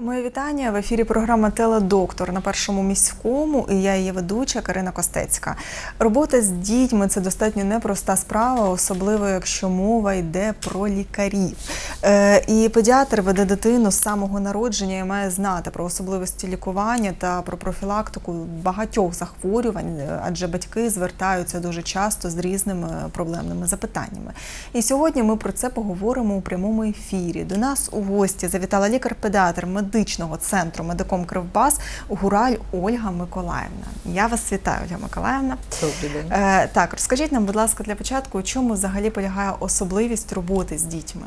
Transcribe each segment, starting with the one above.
вітання. В ефірі програма Теледоктор на першому міському. І я її ведуча Карина Костецька. Робота з дітьми це достатньо непроста справа, особливо якщо мова йде про лікарів. Е, і педіатр веде дитину з самого народження і має знати про особливості лікування та про профілактику багатьох захворювань, е, адже батьки звертаються дуже часто з різними проблемними запитаннями. І сьогодні ми про це поговоримо у прямому ефірі. До нас у гості завітала лікар-педіатр медичного центру Медиком Кривбас Гураль Ольга Миколаївна. Я вас вітаю, Ольга Миколаївна. Добрий день. Е, так, розкажіть нам, будь ласка, для початку, у чому взагалі полягає особливість роботи з дітьми?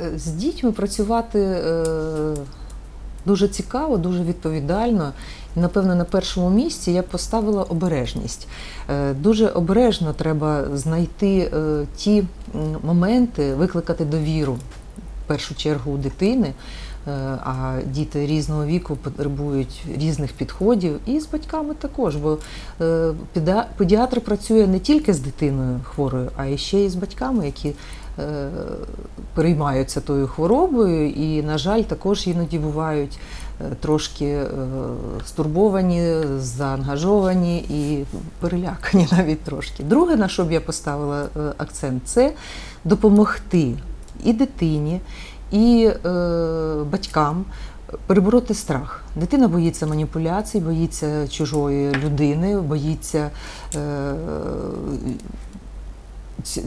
Е, З дітьми працювати е, дуже цікаво, дуже відповідально. І, напевно, на першому місці я поставила обережність. Е, Дуже обережно треба знайти е, ті моменти, викликати довіру в першу чергу у дитини. Е, А діти різного віку потребують різних підходів, і з батьками також. Бо е, педіатр працює не тільки з дитиною хворою, а ще й з батьками, які е, переймаються тою хворобою, і, на жаль, також іноді бувають трошки стурбовані, заангажовані і перелякані навіть трошки. Друге, на що б я поставила акцент, це допомогти і дитині, і е, батькам. Перебороти страх. Дитина боїться маніпуляцій, боїться чужої людини, боїться е,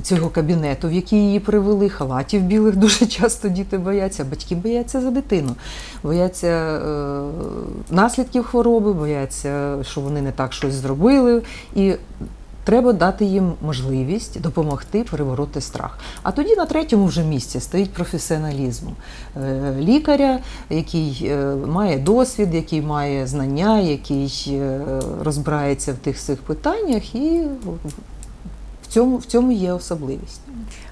цього кабінету, в який її привели, халатів білих дуже часто діти бояться. Батьки бояться за дитину, бояться е, наслідків хвороби, бояться, що вони не так щось зробили. І Треба дати їм можливість допомогти перебороти страх. А тоді на третьому вже місці стоїть професіоналізм Е, лікаря, який е, має досвід, який має знання, який е, розбирається в тих всіх питаннях, і в цьому, в цьому є особливість.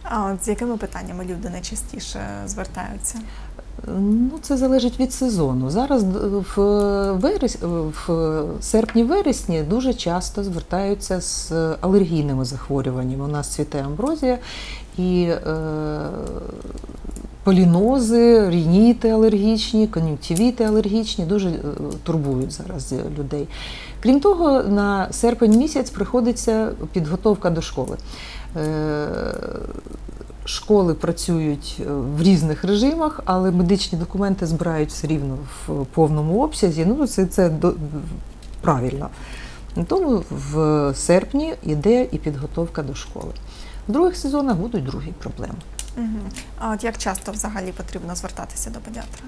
А от з якими питаннями люди найчастіше звертаються? Ну, це залежить від сезону. Зараз в, верес... в серпні-вересні дуже часто звертаються з алергійними захворюваннями. У нас цвіте амброзія і е, полінози, рініти алергічні, кон'юнктивіти алергічні дуже е, турбують зараз людей. Крім того, на серпень місяць приходиться підготовка до школи. Е, Школи працюють е, в різних режимах, але медичні документи збирають все рівно в повному обсязі. Ну, це, це до- правильно. Тому в серпні йде і підготовка до школи. В других сезонах будуть другі проблеми. Угу. А от як часто взагалі потрібно звертатися до педіатра?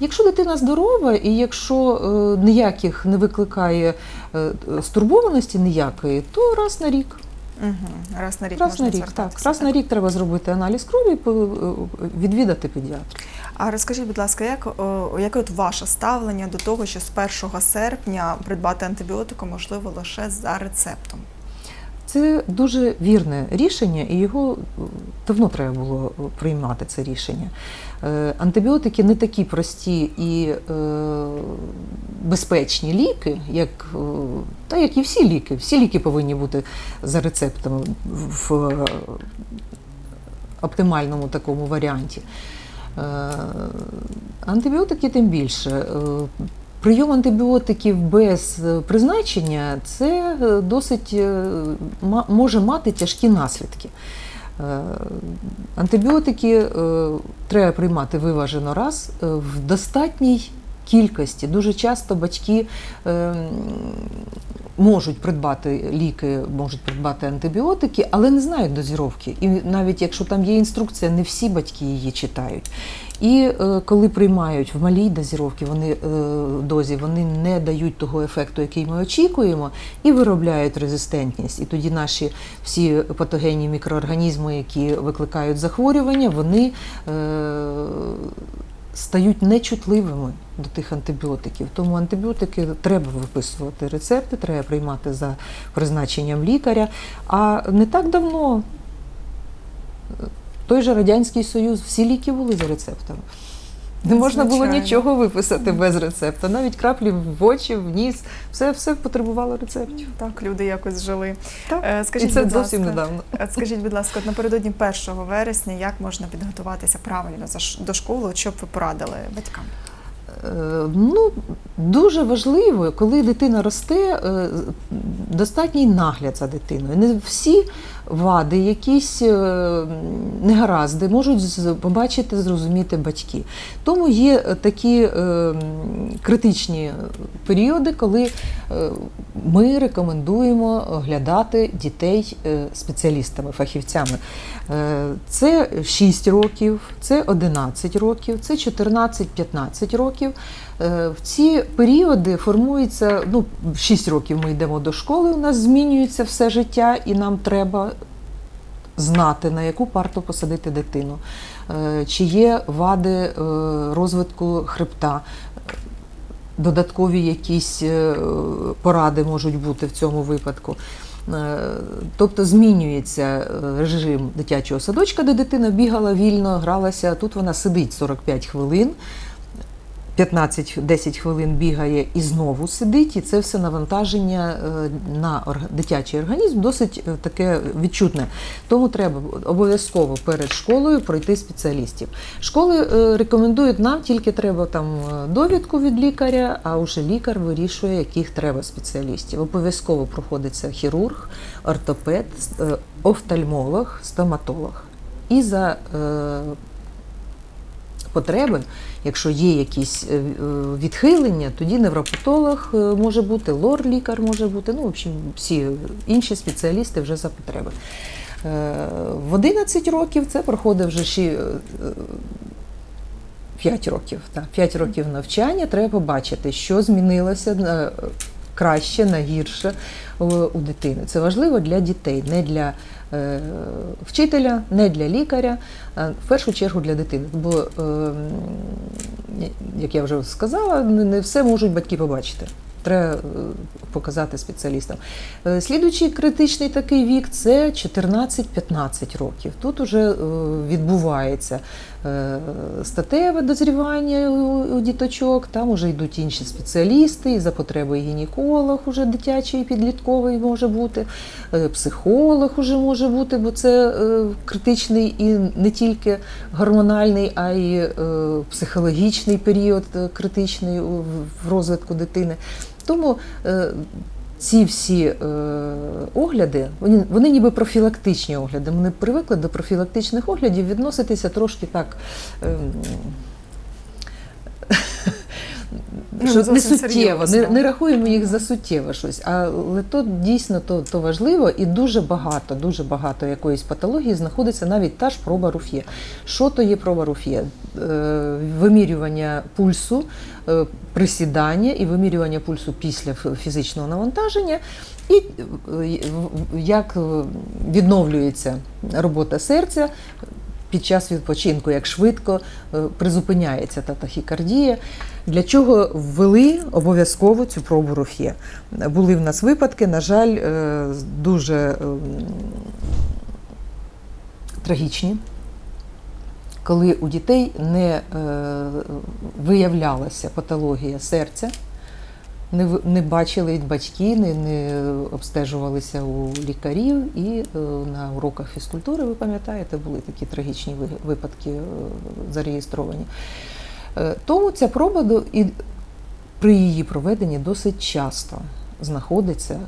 Якщо дитина здорова і якщо е, ніяких не викликає е, стурбованості ніякої, то раз на рік. Угу. Раз на рік Раз можна на рік, так. Раз Раз на рік треба зробити аналіз крові і е, відвідати педіатра. А розкажіть, будь ласка, як, о, яке от ваше ставлення до того, що з 1 серпня придбати антибіотику можливо лише за рецептом? Це дуже вірне рішення, і його е, давно треба було е, приймати це рішення. Е, Антибіотики не такі прості і безпечні ліки, як, та як і всі ліки. Всі ліки повинні бути за рецептом в оптимальному такому варіанті. Антибіотики тим більше. Прийом антибіотиків без е, призначення це е, досить е, може мати тяжкі наслідки. Антибіотики треба приймати виважено раз в достатній кількості. Дуже часто батьки е, можуть придбати ліки, можуть придбати антибіотики, але не знають дозіровки. І навіть якщо там є інструкція, не всі батьки її читають. І е, коли приймають в малій дозіровці, вони е, дозі, вони не дають того ефекту, який ми очікуємо, і виробляють резистентність. І тоді наші всі патогенні мікроорганізми, які викликають захворювання, вони е, стають нечутливими до тих антибіотиків. Тому антибіотики треба виписувати рецепти, треба приймати за призначенням лікаря. А не так давно е, той же Радянський Союз, всі ліки були за рецептами. Не можна було нічого виписати без рецепта. Навіть краплі в очі, в ніс, все, все потребувало рецептів. Так, люди якось жили. Так. Е, І це будь зовсім ласка, недавно. Скажіть, будь ласка, от напередодні 1 вересня, як можна підготуватися правильно до школи, що б ви порадили батькам? Е, Ну, дуже важливо, коли дитина росте, е, достатній нагляд за дитиною. Не всі вади, якісь е, негаразди можуть побачити, зрозуміти батьки. Тому є е, такі е, критичні періоди, коли ми рекомендуємо оглядати дітей спеціалістами, фахівцями. Це 6 років, це 11 років, це 14-15 років. Е, В ці періоди формується, ну, 6 років ми йдемо до школи, у нас змінюється все життя, і нам треба знати, на яку парту посадити дитину, Е, чи є вади е, розвитку хребта. Додаткові якісь поради можуть бути в цьому випадку. Тобто змінюється режим дитячого садочка, де дитина бігала вільно, гралася. Тут вона сидить 45 хвилин, 15-10 хвилин бігає і знову сидить, і це все навантаження е, на дитячий організм досить е, таке відчутне. Тому треба обов'язково перед школою пройти спеціалістів. Школи е, рекомендують нам, тільки треба там довідку від лікаря, а вже лікар вирішує, яких треба спеціалістів. Обов'язково проходиться хірург, ортопед, офтальмолог, стоматолог. І за потреби, якщо є якісь е, відхилення, тоді невропатолог е, може бути, лор-лікар може бути, ну, в общем, всі інші спеціалісти вже за потреби. Е, В 11 років це проходить вже ще е, 5 років. Так, 5 років навчання треба побачити, що змінилося краще, на гірше е, у дитини. Це важливо для дітей, не для е, вчителя, не для лікаря, а в першу чергу для дитини. Бо, е, як я вже сказала, не все можуть батьки побачити. Треба е, показати спеціалістам. Слідуючий критичний такий вік це 14-15 років. Тут вже відбувається статеве дозрівання у діточок, там вже йдуть інші спеціалісти, і за потреби гінеколог уже дитячий, підлітковий може бути, е, психолог уже може бути, бо це е, критичний і не тільки гормональний, а й е, психологічний період е, критичний в розвитку дитини. Тому е, ці всі е, огляди, вони, вони ніби профілактичні огляди. Ми привикли до профілактичних оглядів відноситися трошки так. Ну, що не суттєво, не, не рахуємо їх за суттєве щось. Але то дійсно то, то важливо і дуже багато, дуже багато якоїсь патології знаходиться навіть та ж проба руф'є. Що то є проба руф'є? Е, Вимірювання пульсу, е, присідання і вимірювання пульсу після фізичного навантаження. І е, як відновлюється робота серця під час відпочинку, як швидко е, призупиняється та тахікардія. Для чого ввели обов'язково цю пробу руф'є? Були в нас випадки, на жаль, е, дуже ем, трагічні, коли у дітей не е, виявлялася патологія серця, не, не бачили батьки, не, не обстежувалися у лікарів. І е, на уроках фізкультури, ви пам'ятаєте, були такі трагічні ви- випадки е, зареєстровані. Е, Тому ця проба і при її проведенні досить часто знаходиться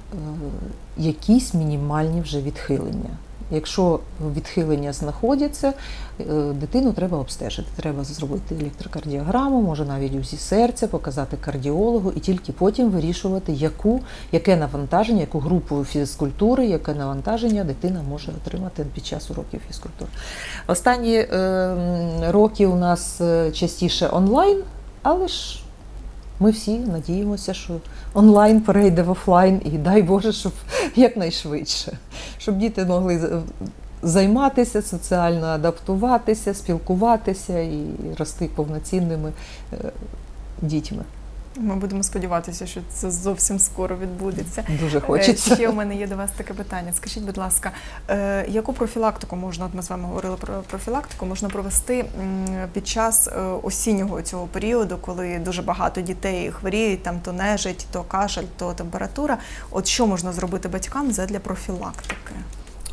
якісь мінімальні вже відхилення. Якщо відхилення знаходяться, е, дитину треба обстежити. Треба зробити електрокардіограму, може навіть УЗІ серця, показати кардіологу і тільки потім вирішувати, яку, яке навантаження, яку групу фізкультури, яке навантаження дитина може отримати під час уроків фізкультури. Останні е, роки у нас е, частіше онлайн, але ж ми всі надіємося, що онлайн перейде в офлайн, і дай Боже, щоб якнайшвидше, щоб діти могли займатися соціально адаптуватися, спілкуватися і рости повноцінними е, дітьми. Ми будемо сподіватися, що це зовсім скоро відбудеться. Дуже Е, хочеться. Ще у мене є до вас таке питання. Скажіть, будь ласка, е, яку профілактику можна, от ми з вами говорили про профілактику, можна провести під час е, осіннього цього періоду, коли дуже багато дітей хворіють, там то нежить, то кашель, то температура. От що можна зробити батькам задля профілактики?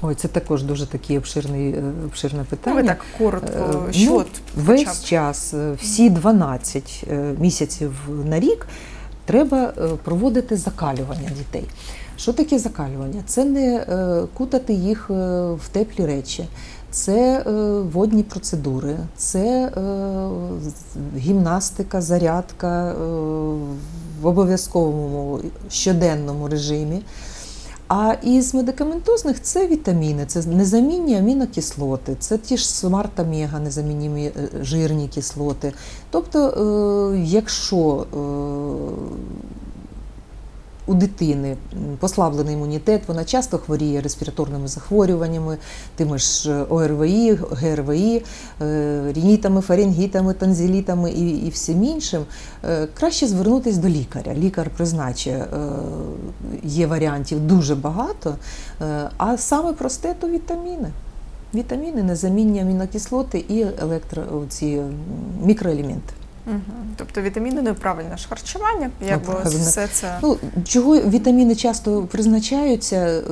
Ой, це також дуже таке обширний, е, обширне питання. ви так коротко, Е, що ну, весь час, е, всі 12 е, місяців на рік треба проводити закалювання дітей. Що таке закалювання? Це не кутати їх в теплі речі, це водні процедури, це гімнастика, зарядка в обов'язковому щоденному режимі. А із медикаментозних це вітаміни, це незамінні амінокислоти, це ті ж смарт омега, незамінні е, жирні кислоти. Тобто, е, якщо е, у дитини послаблений імунітет, вона часто хворіє респіраторними захворюваннями, тими ж е, ОРВІ, ГРВІ, е, рінітами, фарингітами, танзелітами і, і всім іншим, е, краще звернутися до лікаря. Лікар призначить, е, є варіантів дуже багато, а саме просте то вітаміни. Вітаміни, незамінні амінокислоти і електро, ці мікроелементи. Мгм. Тобто вітаміни, ну і правильне ж харчування, якби ось все це. Ну, чого вітаміни часто призначаються, е,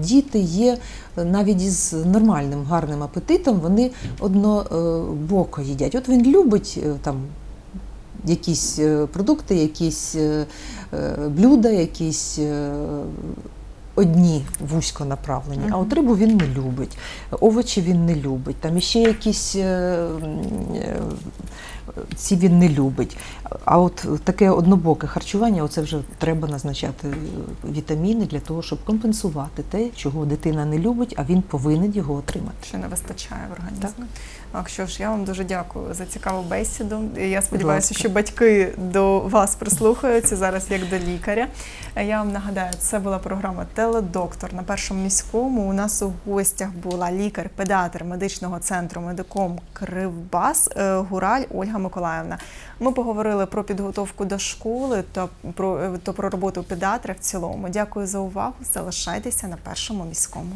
діти є навіть із нормальним гарним апетитом, вони однобоко їдять. От він любить е, там якісь е, продукти, якісь е, е, блюда, якісь. е, Одні вузько направлені, а от рибу він не любить, овочі він не любить, там іще якісь е, е, ці він не любить. А от таке однобоке харчування, оце вже треба назначати вітаміни для того, щоб компенсувати те, чого дитина не любить, а він повинен його отримати. Що не вистачає в організмі. Так, що ж, я вам дуже дякую за цікаву бесіду. Я сподіваюся, що батьки до вас прислухаються зараз як до лікаря. Я вам нагадаю, це була програма Теледоктор на першому міському. У нас у гостях була лікар, педіатр медичного центру медиком Кривбас е, Гураль Ольга Миколаївна. Ми поговорили про підготовку до школи та про, е, та про роботу педіатра в цілому. Дякую за увагу. Залишайтеся на першому міському.